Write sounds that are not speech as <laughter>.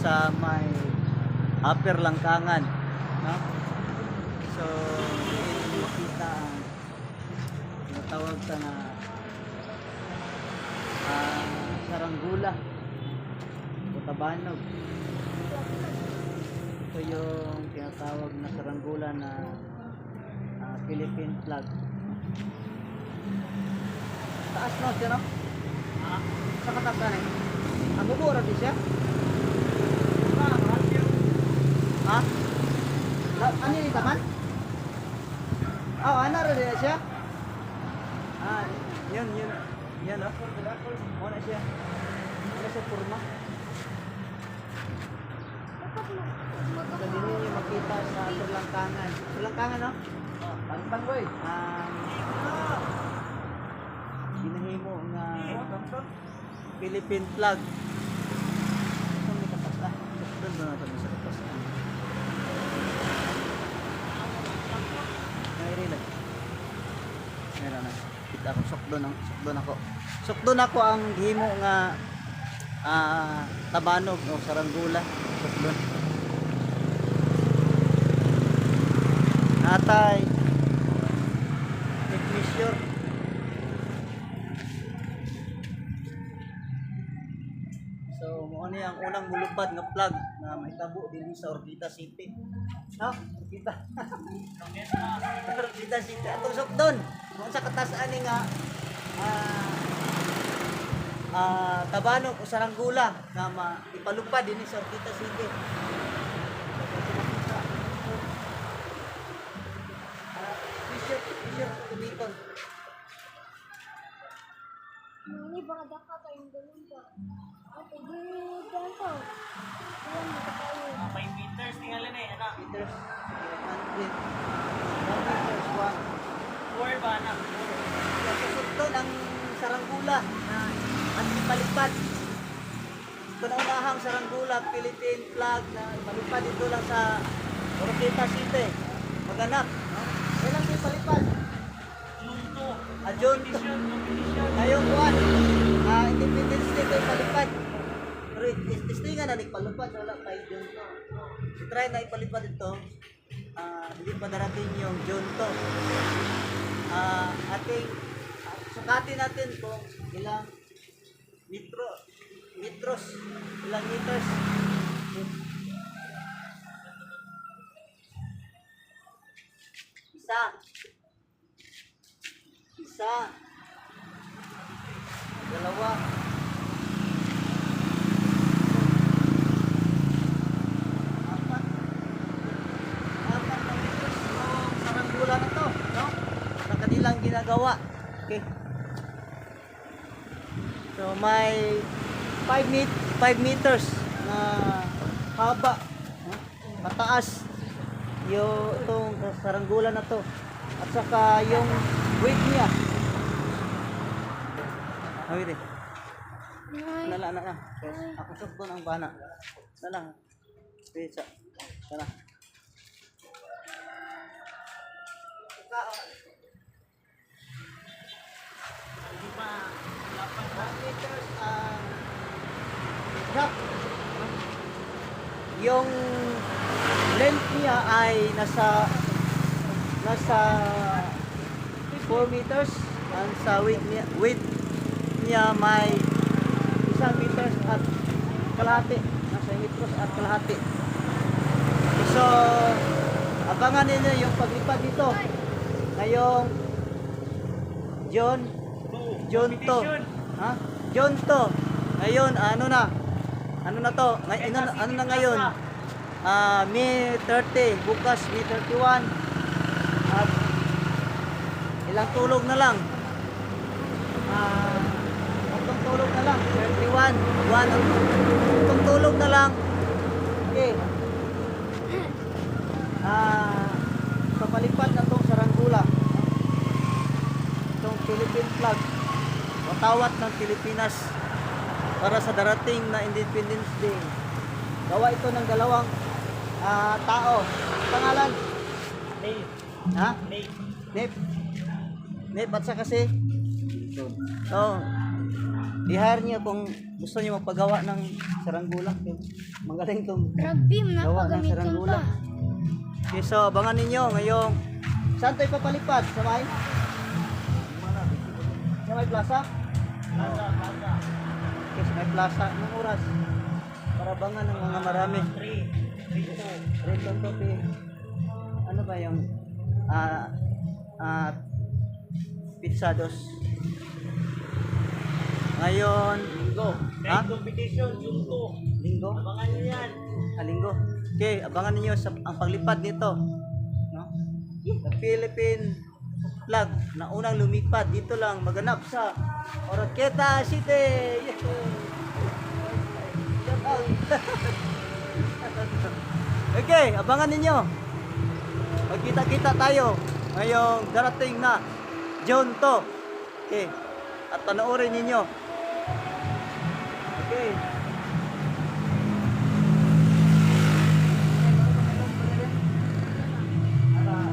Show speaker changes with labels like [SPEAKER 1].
[SPEAKER 1] sa may upper langkangan. No? So, dito makita ang tinatawag sa na ah, saranggula o tabanog. Ito yung tinatawag na saranggula na ah, Philippine flag. Taas no siya no? Sa katasan eh. Ang bubura din siya? Ha? La- Ano yung taman? Oh, ano rin siya? Ah, yun, yun. Yan, oh. Ano siya? Ano siya purma? Din yung makita sa Surlangkangan. Surlangkangan, no? Pantang, boy. Um, ginahimo nga Philippine flag. Saan may kapas na? Doon ba natin sa kapas na? Ay, relay. Meron na. Kita ako, sukdon ang sukdon ako. Sukdon ako ang himo nga ah tabanog o saranggula. Sukdon. Natay. Mulupad nga plug na mahitabo dinhi sa Ortita City. Ha? Ortita. <laughs> Ortita City atong sukdon. Kung sa katas ani nga ah ah tabanog o saranggula nga ma ipalupad dinhi sa Ortita City.
[SPEAKER 2] Baka daka ba? Ate, ganun dito tayo.
[SPEAKER 3] Ah, 5 meters, tingnan na eh, anak.
[SPEAKER 1] Meters, 100. 1 meters, 1.
[SPEAKER 3] 4 ba, anak?
[SPEAKER 1] Ito ng saranggula na ating palipad. Ito na unahang saranggula, Philippine flag na palipad ito lang sa Oroqueta City. Maganap. No? Kailan kayo palipad?
[SPEAKER 3] Competition.
[SPEAKER 1] Ngayong buwan, ah, Independence Day kayo palipad. Pero testingan na nagpalipad, wala kayo June to. So, try na ipalipad ito. Ah, hindi pa darating yung June to. Ah, ating sukatin natin kung ilang metro metros, ilang meters. Isa. Isa. Dalawa. Apat. Apat na saranggula na to, no? Sa kanilang ginagawa. Okay. So may 5 met 5 meters na haba, no? mataas yung itong saranggula na to. At saka yung weight niya. Di.
[SPEAKER 2] Nay,
[SPEAKER 1] Nala, na, na. Ako sukto ng bana. Na lang. Pizza. Tara.
[SPEAKER 3] Hindi pa, wala pa.
[SPEAKER 1] One meters ang drop. Yung length niya ay nasa nasa 4 meters ang sa weight niya, weight niya may isang meters at kalahati nasa metros at kalahati so abangan ninyo yung paglipad dito ngayong John John to. Ha? John to. Ngayon, ano na? Ano na to? Ngay ano, ano na ngayon? Ah, May 30, bukas May 31. Tulog na lang? Ah, tatlong tulog na lang. 31, 1, tatlong tulog na lang. Okay. Ah, papalipad na tong saranggula itong Philippine flag matawat ng Pilipinas para sa darating na Independence Day. Gawa ito ng dalawang ah, tao. Pangalan?
[SPEAKER 3] Nate.
[SPEAKER 1] Ha?
[SPEAKER 3] Nate.
[SPEAKER 1] Nip. Nip at saka si? Oh. i-hire niyo kung gusto niyo magpagawa ng saranggola. Magaling tong
[SPEAKER 2] Rugby,
[SPEAKER 1] gawa ng
[SPEAKER 2] napagamitan
[SPEAKER 1] saranggola.
[SPEAKER 2] pa.
[SPEAKER 1] Okay, so abangan ninyo ngayong saan tayo papalipad? Sa may? Sa may plaza?
[SPEAKER 3] Plaza, plaza.
[SPEAKER 1] Okay, sa may plaza. Anong oras? Para abangan ng mga marami.
[SPEAKER 3] 3, 3 to.
[SPEAKER 1] Red Long Coffee. Ano ba yung ah ah pizzados? Ngayon, linggo. Ha?
[SPEAKER 3] Competition, 2.
[SPEAKER 1] Linggo?
[SPEAKER 3] Abangan nyo yan.
[SPEAKER 1] Ah, linggo. Okay, abangan niyo sa ang paglipad nito. No? The Philippine flag na unang lumipad dito lang maganap sa Oroqueta City. Out. <laughs> okay, abangan ninyo. Magkita-kita tayo ngayong darating na June 2. Okay. At panoorin ninyo. Okay.